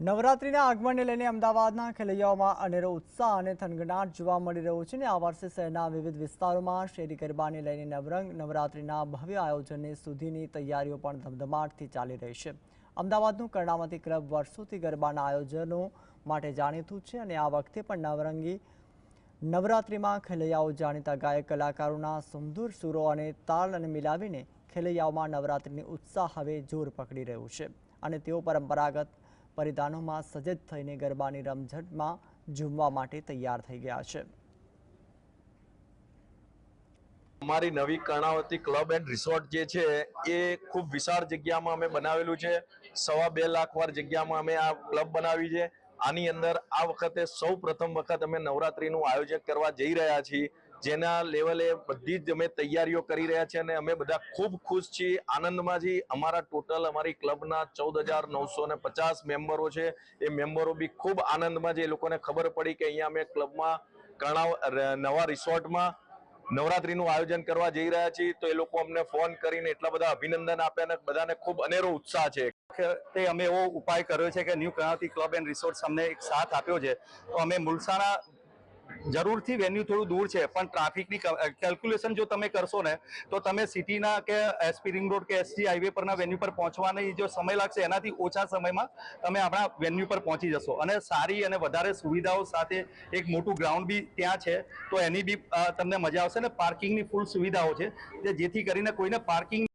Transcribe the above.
નવરાત્રિના આગમનને લઈને અમદાવાદના ખેલૈયાઓમાં અનેરો ઉત્સાહ અને થનગનાટ જોવા મળી રહ્યો છે અને આ વર્ષે શહેરના વિવિધ વિસ્તારોમાં શેરી ગરબાને લઈને નવરંગ નવરાત્રિના ભવ્ય આયોજનને સુધીની તૈયારીઓ પણ ધમધમાટથી ચાલી રહી છે. અમદાવાદનું કર્ણાવતી ક્લબ વર્ષોથી ગરબાના આયોજનો માટે જાણીતું છે અને આ વખતે પણ નવરંગી નવરાત્રિમાં ખેલૈયાઓ જાણીતા ગાયક કલાકારોના સુમધુર સુરો અને તાલ અને મિલાવીને ખેલૈયાઓમાં નવરાત્રિની ઉત્સાહ હવે જોર પકડી રહ્યું છે અને તેઓ પરંપરાગત પરિધાનોમાં સજ્જ થઈને ગરબાની રમઝટમાં ઝૂમવા માટે તૈયાર થઈ ગયા છે. અમારી નવી કર્ણાવતી ક્લબ એન્ડ રિસોર્ટ જે છે, એ ખૂબ વિશાળ જગ્યામાં અમે બનાવેલું છે. સવા બે લાખ વાર જગ્યામાં અમે આ ક્લબ બનાવી છે. આની અંદર આ વખતે સૌ પ્રથમ વખત અમે નવરાત્રીનું આયોજન કરવા જઈ રહ્યા છીએ. જેના લેવલે બધી જ અમે તૈયારીઓ કરી રહ્યા છીએ અને અમે બધા ખૂબ ખુશ છીએ. આનંદમાં છીએ અમારા ટોટલ અમારી ક્લબના ચૌદ હજાર નવસો ને પચાસ મેમ્બરો છે. એ મેમ્બરો બી ખૂબ આનંદમાં છે. એ લોકોને ખબર પડી કે અહીંયા અમે ક્લબમાં કર્ણાવ નવા રિસોર્ટમાં નવરાત્રીનું આયોજન કરવા જઈ રહ્યા છીએ. તો એ લોકો અમને ફોન કરીને એટલા બધા અભિનંદન આપ્યા અને બધાને ખૂબ અનેરો ઉત્સાહ છે. તે અમે એવો ઉપાય કર્યો છે કે new Karnavati club and resort અમને એક સાથ આપ્યો છે. તો અમે મુલસાણા જરૂરથી વેન્યુ થોડું દૂર છે, પણ ટ્રાફિકની કેલ્ક્યુલેશન જો તમે કરશો ને, તો તમે સિટીના કે એસપી રિંગ રોડ કે એસજી હાઈવે પરના વેન્યુ પર પહોંચવાની જો સમય લાગશે, એનાથી ઓછા સમયમાં તમે આપણા વેન્યુ પર પહોંચી જશો. અને સારી અને વધારે સુવિધાઓ સાથે એક મોટું ગ્રાઉન્ડ બી ત્યાં છે, તો એની બી તમને મજા આવશે ને પાર્કિંગની ફૂલ સુવિધાઓ છે જેથી કરીને કોઈને પાર્કિંગ